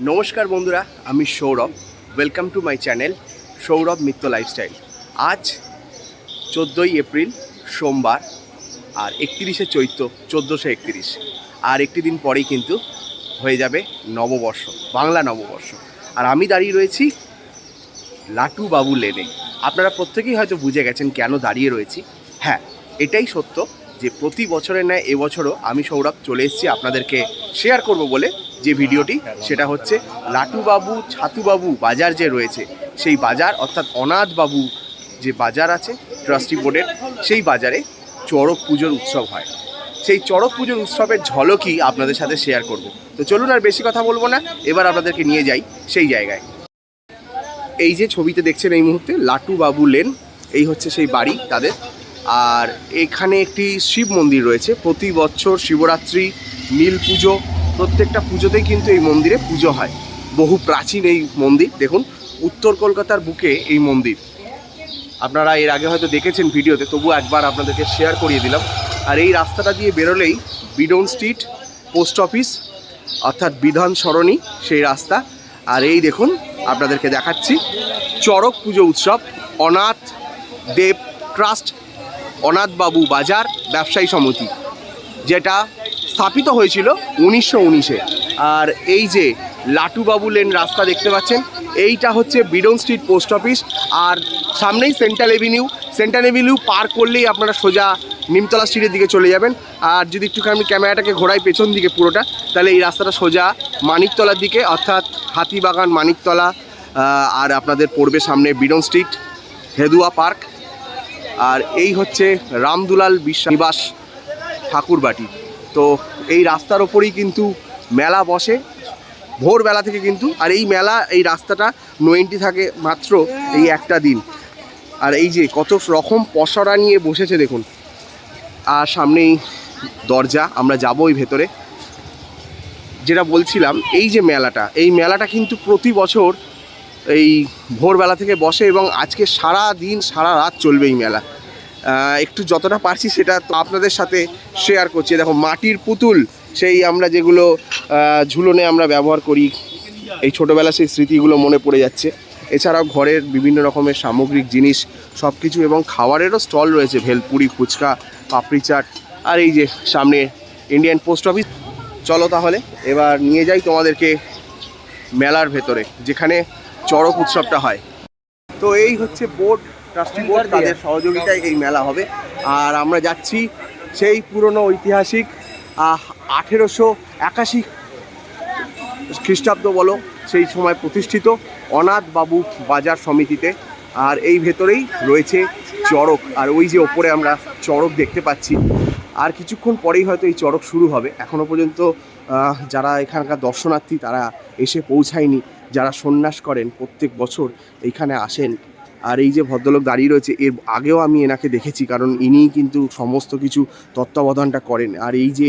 নমস্কার বন্ধুরা, আমি Sourav. Welcome to my channel Sourav Mitra lifestyle আজ চোদ্দোই এপ্রিল, সোমবার, আর একত্রিশে চৈত্র, চোদ্দোশো একত্রিশ। আর একটি দিন পরেই কিন্তু হয়ে যাবে নববর্ষ, বাংলা নববর্ষ। আর আমি দাঁড়িয়ে রয়েছি লাটু বাবু লেনে। আপনারা প্রত্যেকেই হয়তো বুঝে গেছেন কেন দাঁড়িয়ে রয়েছি। হ্যাঁ এটাই সত্য। যে প্রতি বছরের ন্যায় এবছরও আমি সৌরভ চলে এসেছি আপনাদেরকে শেয়ার করব বলে যে ভিডিওটি, সেটা হচ্ছে লাটুবাবু ছাতুবাবু বাজার যে রয়েছে, সেই বাজার অর্থাৎ অনাথ বাবু যে বাজার আছে ট্রাস্টি বোর্ডের সেই বাজারে চড়ক পুজোর উৎসব হয়। সেই চড়ক পুজোর উৎসবের ঝলকই আপনাদের সাথে শেয়ার করব। তো চলুন আর বেশি কথা বলব না, এবার আপনাদেরকে নিয়ে যাই সেই জায়গায়। এই যে ছবিতে দেখছেন এই মুহূর্তে লাটু বাবু লেন, এই হচ্ছে সেই বাড়ি তাদের। আর এখানে একটি শিব মন্দির রয়েছে। প্রতি বছর শিবরাত্রি, নীল পুজো, প্রত্যেকটা পুজোতেই কিন্তু এই মন্দিরে পুজো হয়। বহু প্রাচীন এই মন্দির। দেখুন, উত্তর কলকাতার বুকে এই মন্দির। আপনারা এর আগে হয়তো দেখেছেন ভিডিওতে তবু একবার আপনাদেরকে শেয়ার করিয়ে দিলাম। আর এই রাস্তাটা দিয়ে বেরোলেই বিডন স্ট্রিট, পোস্ট অফিস, অর্থাৎ বিধান সরণি, সেই রাস্তা। আর এই দেখুন, আপনাদেরকে দেখাচ্ছি, চড়ক পুজো উৎসব, অনাথ দেব ট্রাস্ট অনাথবাবু বাজার ব্যবসায়ী সমিতি, যেটা স্থাপিত হয়েছিল উনিশশো উনিশে। আর এই যে লাটুবাবু লেন রাস্তা দেখতে পাচ্ছেন, এইটা হচ্ছে বিডন স্ট্রিট পোস্ট অফিস। আর সামনেই সেন্ট্রাল এভিনিউ সেন্ট্রাল এভিনিউ পার করলেই আপনারা সোজা নিমতলা স্ট্রিটের দিকে চলে যাবেন। আর যদি একটুখানি ক্যামেরাটাকে ঘোরাই পেছন দিকে পুরোটা, তাহলে এই রাস্তাটা সোজা মানিকতলার দিকে, অর্থাৎ হাতিবাগান মানিকতলা আর আপনাদের পড়বে সামনে বিডন স্ট্রিট, হেদুয়া পার্ক। আর এই হচ্ছে রামদুলাল বিশ্বাস ঠাকুরবাটি। তো এই রাস্তার ওপরেই কিন্তু মেলা বসে, ভোরবেলা থেকে কিন্তু, আর এই মেলা, এই রাস্তাটা নোয়েন্টি থাকে মাত্র এই একটা দিন। আর এই যে কত রকম পসরা নিয়ে বসেছে দেখুন। আর সামনেই দরজা, আমরা যাব ওই ভেতরে। যেটা বলছিলাম, এই যে মেলাটা, এই মেলাটা কিন্তু প্রতি বছর এই ভোরবেলা থেকে বসে এবং আজকে সারা দিন, সারা রাত চলবে এই মেলা। একটু যতটা পারছি সেটা আপনাদের সাথে শেয়ার করছি। দেখো, মাটির পুতুল, সেই আমরা যেগুলো ঝুলনে আমরা ব্যবহার করি, এই ছোটোবেলা সেই স্মৃতিগুলো মনে পড়ে যাচ্ছে। এছাড়াও ঘরের বিভিন্ন রকমের সামগ্রিক জিনিস সব কিছু এবং খাবারেরও স্টল রয়েছে, ভেলপুরি, ফুচকা, পাপড়ি চাট, আর এই যে সামনে ইন্ডিয়ান পোস্ট অফিস চলো তাহলে, এবার নিয়ে যাই তোমাদেরকে মেলার ভেতরে, যেখানে চড়ক উৎসবটা হয়। তো এই হচ্ছে বোর্ড ট্রাস্টি বোর্ড তাদের সহযোগিতায় এই মেলা হবে। আর আমরা যাচ্ছি সেই পুরনো ঐতিহাসিক আঠেরোশো একাশি খ্রিস্টাব্দ বলো সেই সময় প্রতিষ্ঠিত অনাথ বাবু বাজার সমিতিতে। আর এই ভেতরেই রয়েছে চড়ক। আর ওই যে ওপরে আমরা চড়ক দেখতে পাচ্ছি। আর কিছুক্ষণ পরেই হয়তো এই চড়ক শুরু হবে। এখনও পর্যন্ত যারা এখানকার দর্শনার্থী তারা এসে পৌঁছায়নি। যারা সন্ন্যাস করেন প্রত্যেক বছর এইখানে আসেন। আর এই যে ভদ্রলোক দাঁড়িয়ে রয়েছে, এর আগেও আমি এনাকে দেখেছি, কারণ ইনিই কিন্তু সমস্ত কিছু তত্ত্বাবধানটা করেন। আর এই যে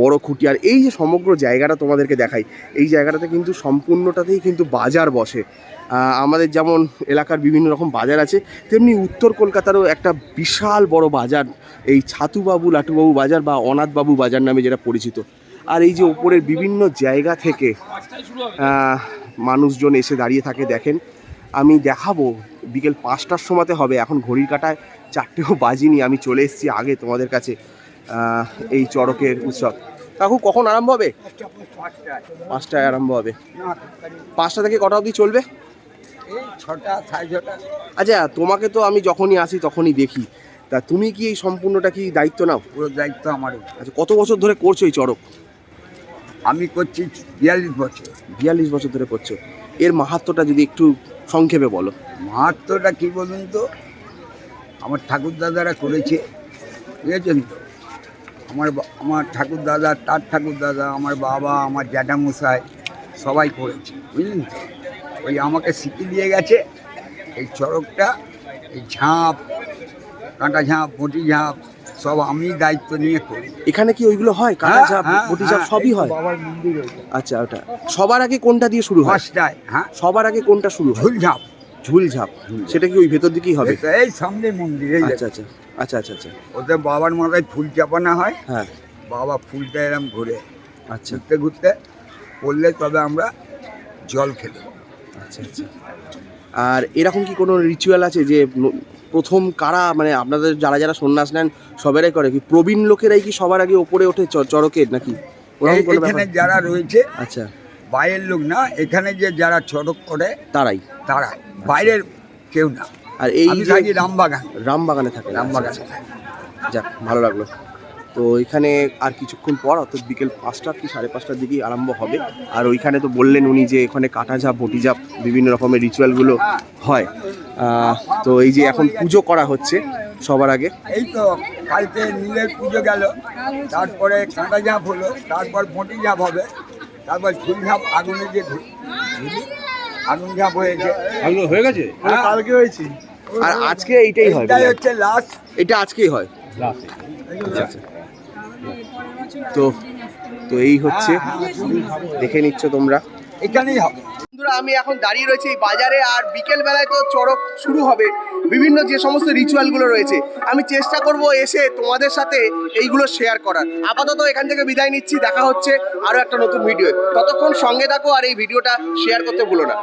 বড় খুঁটি আর এই যে সমগ্র জায়গাটা তোমাদেরকে দেখাই, এই জায়গাটাতে কিন্তু সম্পূর্ণটাতেই কিন্তু বাজার বসে। আমাদের যেমন এলাকার বিভিন্ন রকম বাজার আছে, তেমনি উত্তর কলকাতারও একটা বিশাল বড় বাজার, এই ছাতুবাবু, লাটুবাবু বাজার বা অনাথবাবু বাজার নামে যেটা পরিচিত। আর এই যে ওপরের বিভিন্ন জায়গা থেকে মানুষজন এসে দাঁড়িয়ে থাকে দেখেন। আমি দেখাবো বিকেল পাঁচটার সময়তে হবে এখন ঘড়ির কাটায় চারটেও বাজিনি আমি চলে এসেছি আগে তোমাদের কাছে এই চড়কের উৎসব। কাকু কখন আরম্ভ হবে? পাঁচটায় আরম্ভ হবে। পাঁচটা থেকে কটা অবধি চলবে? আচ্ছা তোমাকে তো আমি যখনই আসি তখনই দেখি। তা তুমি কি এই সম্পূর্ণটা কি দায়িত্ব নাও? পুরো দায়িত্ব আমারই। আচ্ছা কত বছর ধরে করছ এই চড়ক? আমি করছি বিয়াল্লিশ বছর। বিয়াল্লিশ বছর ধরে করছ। এর মাহাত্মটা যদি একটু সংক্ষেপে বলো। মাহাত্মটা কি বলুন তো? আমার ঠাকুর দাদারা করেছে। বুঝেছেন তো? আমার আমার ঠাকুর দাদা তার ঠাকুর দাদা আমার বাবা আমার জ্যাঠামশাই সবাই করেছে। বুঝলেন তো? ওই আমাকে শিখিয়ে দিয়ে গেছে। এই চড়কটা এই ঝাঁপ কাঁটা ঝাঁপ বটি ঝাঁপ সব আমি দায়িত্ব নিয়ে করি। এখানে কি ওইগুলো হয়? কাটা হ্যাঁ, চাপ হ্যাঁ, বটি চাপ হ্যাঁ, সবই হয়? বাবার মন্দির ওইটা। আচ্ছা ওটা। সবার আগে কোনটা দিয়ে শুরু হয়? পাঁচটায় হ্যাঁ। সবার আগে কোনটা শুরু হয়? ঝুল ঝাঁপ ঝুল ঝাপ সেটা কি ওই ভেতর দিকেই হবে? এই সামনে মন্দির এই আচ্ছা আচ্ছা আচ্ছা আচ্ছা আচ্ছা। ওতে বাবার মাথায় ফুল চাপানো হয়। হ্যাঁ। বাবা ফুলটা এরম ঘুরে। আচ্ছা। ঘুরতে ঘুরতে করলে তবে আমরা জল খেলে। আচ্ছা আচ্ছা। আর এরকম কি কোনো রিচুয়াল আছে যে প্রথম কারা মানে আপনাদের যারা যারা সন্ন্যাস নেন সবাই করে কি? প্রবীণ লোকেরাই কি সবার আগে ওপরে ওঠে চ- চড়কে নাকি? এখানে যারা রয়েছে আচ্ছা। বাইরের লোক না এখানে যে যারা চড়ক করে তারাই। তারা। বাইরের কেউ না। আর এই থাকি রামবাগান। রামবাগানে থাকে রামবাগান যাক ভালো লাগল। তো এখানে আর কিছুক্ষণ পর অর্থাৎ বিকেল পাঁচটা কি সাড়ে পাঁচটার দিকেই আরম্ভ হবে। আর ওইখানে তো বললেন উনি যে এখানে কাটা ঝাপ বটি ঝাপ বিভিন্ন রকমের রিচুয়ালগুলো হয়। তো এই যে এখন পুজো করা হচ্ছে সবার আগে। এই তো কালকে নীলের পুজো গেল তারপরে কাঁটা ঝাঁপ হলো তারপর বটি ঝাঁপ হবে তারপর ঝুল ঝাঁপ আগুনে যে ঝুলি, আগুন ঝাঁপ হয়েছে। আগুন হয়ে গেছে? হ্যাঁ, কালকে হয়েছে। আর আজকে এইটাই হয় বোধহয়। হচ্ছে লাস্ট এটা আজকেই হয়? লাস্ট আচ্ছা। তো তো এই হচ্ছে। দেখে নিচ্ছ তোমরা। এখানেই হবে। বন্ধুরা আমি এখন দাঁড়িয়ে রয়েছি এই বাজারে আর বিকেল বেলায় তো চড়ক শুরু হবে। বিভিন্ন যে সমস্ত রিচুয়ালগুলো রয়েছে আমি চেষ্টা করব এসে তোমাদের সাথে এইগুলো শেয়ার করার। আপাতত এখান থেকে বিদায় নিচ্ছি। দেখা হচ্ছে আরও একটা নতুন ভিডিও ততক্ষণ সঙ্গে থাকো আর এই ভিডিওটা শেয়ার করতে ভুলো না।